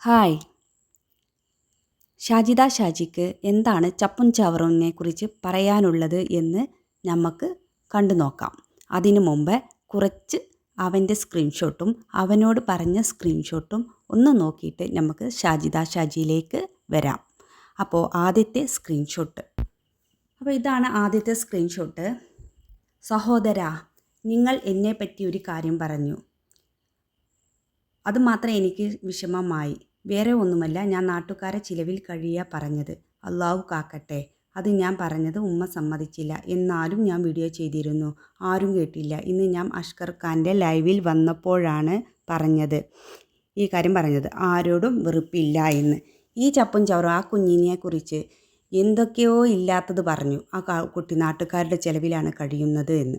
Hi. Shajida ഷാജിക്ക് എന്താണ് ചപ്പും ചവറിനെ കുറിച്ച് പറയാനുള്ളത് എന്ന് നമുക്ക് കണ്ടു നോക്കാം. അതിനു മുമ്പ് കുറച്ച് അവന്റെ സ്ക്രീൻഷോട്ടും അവനോട് പറഞ്ഞ സ്ക്രീൻഷോട്ടും ഒന്ന് നോക്കിയിട്ട് നമുക്ക് ഷാജിദ ഷാജിയിലേക്ക് വരാം. അപ്പോൾ ആദ്യത്തെ സ്ക്രീൻഷോട്ട്. അപ്പോൾ ഇതാണ് ആദ്യത്തെ സ്ക്രീൻഷോട്ട്. സഹോദര നിങ്ങൾ എന്നെ പറ്റി ഒരു കാര്യം പറഞ്ഞു. അതുമാത്രം എനിക്ക് വിഷമമായി. വേറെ ഒന്നുമല്ല ഞാൻ നാട്ടുകാരെ ചിലവിൽ കഴിയുക പറഞ്ഞത്. അള്ളാഹു കാക്കട്ടെ. അത് ഞാൻ പറഞ്ഞത് ഉമ്മ സമ്മതിച്ചില്ല. എന്നാലും ഞാൻ വീഡിയോ ചെയ്തിരുന്നു. ആരും കേട്ടില്ല. ഇന്ന് ഞാൻ അഷ്കർ ഖാന്റെ ലൈവിൽ വന്നപ്പോഴാണ് പറഞ്ഞത്. ഈ കാര്യം പറഞ്ഞത്. ആരോടും വെറുപ്പില്ല എന്ന്. ഈ ചപ്പും ചവറും ആ കുഞ്ഞിനെക്കുറിച്ച് എന്തൊക്കെയോ ഇല്ലാത്തത് പറഞ്ഞു. ആ കുട്ടി നാട്ടുകാരുടെ ചിലവിലാണ് കഴിയുന്നത് എന്ന്.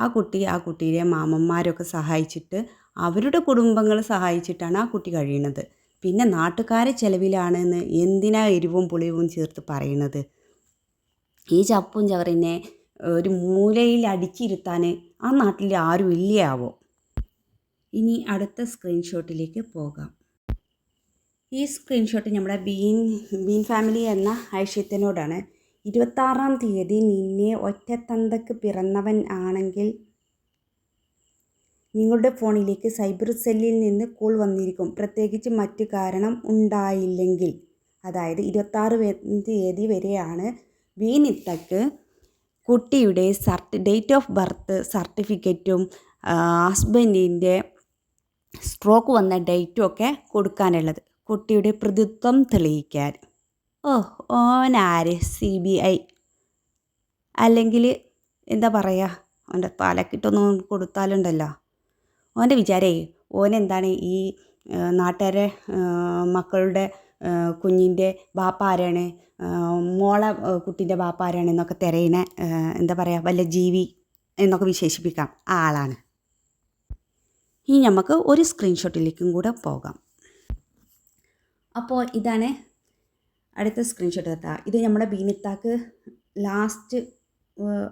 ആ കുട്ടി ആ കുട്ടിയിലെ മാമന്മാരൊക്കെ സഹായിച്ചിട്ട് അവരുടെ കുടുംബങ്ങൾ സഹായിച്ചിട്ടാണ് ആ കുട്ടി കഴിയുന്നത് പിന്നെ നാട്ടുകാരെ ചിലവിലാണെന്ന് എന്തിനാ എരിവും പുളിവും ചേർത്ത് പറയുന്നത് ഈ ചപ്പും ചവറിനെ ഒരു മൂലയിൽ അടിച്ചിരുത്താൻ ആ നാട്ടിൽ ആരും ഇല്ലയാവോ? ഇനി അടുത്ത സ്ക്രീൻഷോട്ടിലേക്ക് പോകാം. ഈ സ്ക്രീൻഷോട്ട് നമ്മുടെ ബീൻ ബീൻ ഫാമിലി എന്ന ഐഷ്യത്തിനോടാണ് ഇരുപത്താറാം തീയതി നിന്നെ ഒറ്റത്തന്തക്ക് പിറന്നവൻ ആണെങ്കിൽ നിങ്ങളുടെ ഫോണിലേക്ക് സൈബർ സെല്ലിൽ നിന്ന് കോൾ വന്നിരിക്കും. പ്രത്യേകിച്ച് മറ്റ് കാരണം ഉണ്ടായില്ലെങ്കിൽ. അതായത് ഇരുപത്താറ് തീയതി വരെയാണ് വീനിത്തക്ക് കുട്ടിയുടെ സർട്ട് ഡേറ്റ് ഓഫ് ബർത്ത് സർട്ടിഫിക്കറ്റും ഹസ്ബൻഡിന്റെ സ്ട്രോക്ക് വന്ന ഡേറ്റും ഒക്കെ കൊടുക്കാനുള്ളത്. കുട്ടിയുടെ പ്രതിത്വം തെളിയിക്കാൻ. ഓ ഓനാര്? സി ബി ഐ അല്ലെങ്കിൽ എന്താ പറയുക അവന്റെ തലക്കിട്ടൊന്നും കൊടുത്താലുണ്ടല്ലോ. ഓന്റെ വിചാരേ ഓൻ എന്താണ് ഈ നാട്ടുകാരെ മക്കളുടെ കുഞ്ഞിന്റെ ബാപ്പ ആരാണ്? മോളെ കുട്ടീന്റെ ബാപ്പ ആരാണ് എന്നൊക്കെ തിരയണ എന്താ പറയുക വല്ല ജീവി എന്നൊക്കെ വിശേഷിപ്പിക്കാം ആ ആളാണ്. ഇനി നമുക്ക് ഒരു സ്ക്രീൻഷോട്ടിലേക്കും കൂടെ പോകാം. അപ്പോൾ ഇതാണ് അടുത്ത സ്ക്രീൻഷോട്ട് എത്താം ഇത് നമ്മുടെ ബീനിത്താക്ക് ലാസ്റ്റ്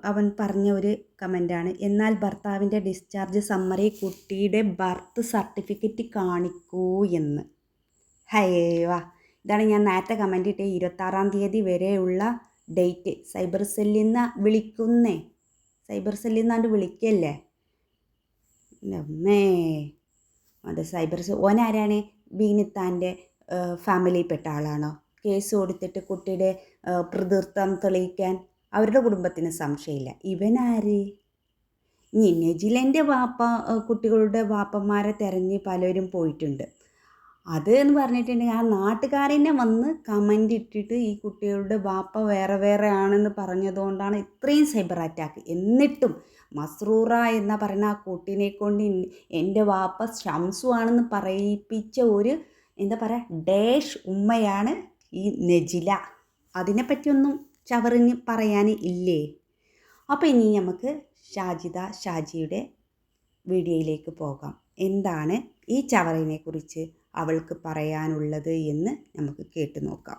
അവൻ പറഞ്ഞ ഒരു കമന്റാണ് എന്നാൽ ഭർത്താവിന്റെ ഡിസ്ചാർജ് സമ്മറി കുട്ടിയുടെ ബർത്ത് സർട്ടിഫിക്കറ്റ് കാണിക്കൂ എന്ന്. ഹയേവാ ഇതാണ് ഞാൻ നേരത്തെ കമന്റ് ഇട്ടേ ഇരുപത്താറാം തീയതി വരെയുള്ള ഡേറ്റ്. സൈബർ സെല്ലിൽ നിന്ന് വിളിക്കുന്നേ. സൈബർ സെല്ലിൽ നിന്നാണ്ട് വിളിക്കല്ലേ? അമ്മേ. അത് സൈബർ സെൽ ഓനാരാണ് ബീനിത്താന്റെ ഫാമിലിയിൽപ്പെട്ട ആളാണോ? കേസ് കൊടുത്തിട്ട് കുട്ടിയുടെ പ്രതിർത്ഥം തെളിയിക്കാൻ അവരുടെ കുടുംബത്തിന് സംശയമില്ല. ഇവനാര്? ഇനി നെജിലന്റെ വാപ്പ കുട്ടികളുടെ വാപ്പന്മാരെ തിരഞ്ഞ് പലരും പോയിട്ടുണ്ട്. അത് എന്ന് പറഞ്ഞിട്ടുണ്ടെങ്കിൽ ആ നാട്ടുകാരനെ വന്ന് കമന്റ് ഇട്ടിട്ട് ഈ കുട്ടികളുടെ വാപ്പ വേറെ വേറെ ആണെന്ന് പറഞ്ഞതുകൊണ്ടാണ് ഇത്രയും സൈബർ അറ്റാക്ക് എന്നിട്ടും മസ്രൂറ എന്ന പറയുന്ന ആ കുട്ടീനെ കൊണ്ട് എന്റെ വാപ്പ ഷംസു ആണെന്ന് പറയിപ്പിച്ച ഒരു എന്താ പറയുക ഡേഷ് ഉമ്മയാണ് ഈ നെജില. അതിനെപ്പറ്റിയൊന്നും ചവറിന് പറയാൻ ഇല്ലേ? അപ്പോൾ ഇനി നമുക്ക് ഷാജിദ ഷാജിയുടെ വീഡിയോയിലേക്ക് പോകാം. എന്താണ് ഈ ചവറിനെ കുറിച്ച് അവൾക്ക് പറയാനുള്ളത് എന്ന് നമുക്ക് കേട്ടു നോക്കാം.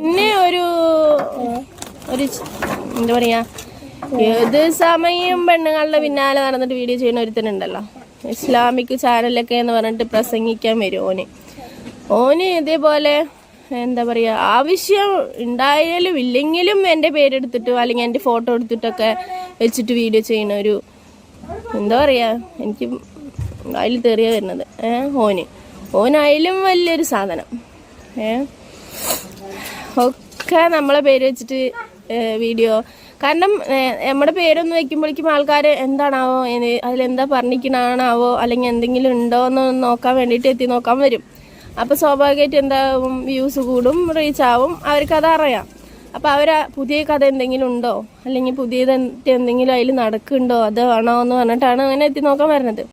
പിന്നെ ഒരു ഒരു എന്താ പറയാ ഏത് സമയം പെണ്ണുങ്ങളുടെ പിന്നാലെ നടന്നിട്ട് വീഡിയോ ചെയ്യുന്ന ഒരുത്തനുണ്ടല്ലോ. ഇസ്ലാമിക് ചാനലൊക്കെ എന്ന് പറഞ്ഞിട്ട് പ്രസംഗിക്കാൻ വരും ഓന്. ഓന് ഇതേപോലെ എന്താ പറയാ ആവശ്യം ഉണ്ടായാലും ഇല്ലെങ്കിലും എന്റെ പേരെടുത്തിട്ടോ അല്ലെങ്കിൽ എന്റെ ഫോട്ടോ എടുത്തിട്ടൊക്കെ വെച്ചിട്ട് വീഡിയോ ചെയ്യുന്ന ഒരു എന്താ പറയാ എനിക്ക് അതിൽ തെറിയ വരുന്നത്. ഏഹ് ഓന്. ഓനായാലും വലിയൊരു സാധനം. ഏ. ഒക്കെ നമ്മളെ പേര് വെച്ചിട്ട് വീഡിയോ കാരണം ഏഹ് നമ്മുടെ പേരൊന്ന് വെക്കുമ്പോഴേക്കും ആൾക്കാർ എന്താണാവോ അതിലെന്താ പറഞ്ഞിരിക്കണാണാവോ അല്ലെങ്കിൽ എന്തെങ്കിലും ഉണ്ടോ എന്ന് നോക്കാൻ വേണ്ടിയിട്ട് എത്തി നോക്കാൻ വരും. അപ്പോൾ സ്വാഭാവികമായിട്ട് എന്താകും വ്യൂസ് കൂടും റീച്ച് ആവും. അവർക്ക് അറിയാം. അപ്പോൾ അവർ പുതിയ കഥ എന്തെങ്കിലും ഉണ്ടോ? അല്ലെങ്കിൽ പുതിയത് എന്തെങ്കിലും അതിൽ നടക്കുന്നുണ്ടോ? അത് ആണോ എന്ന് പറഞ്ഞിട്ടാണ് അങ്ങനെ എത്തി നോക്കാൻ വരുന്നത്.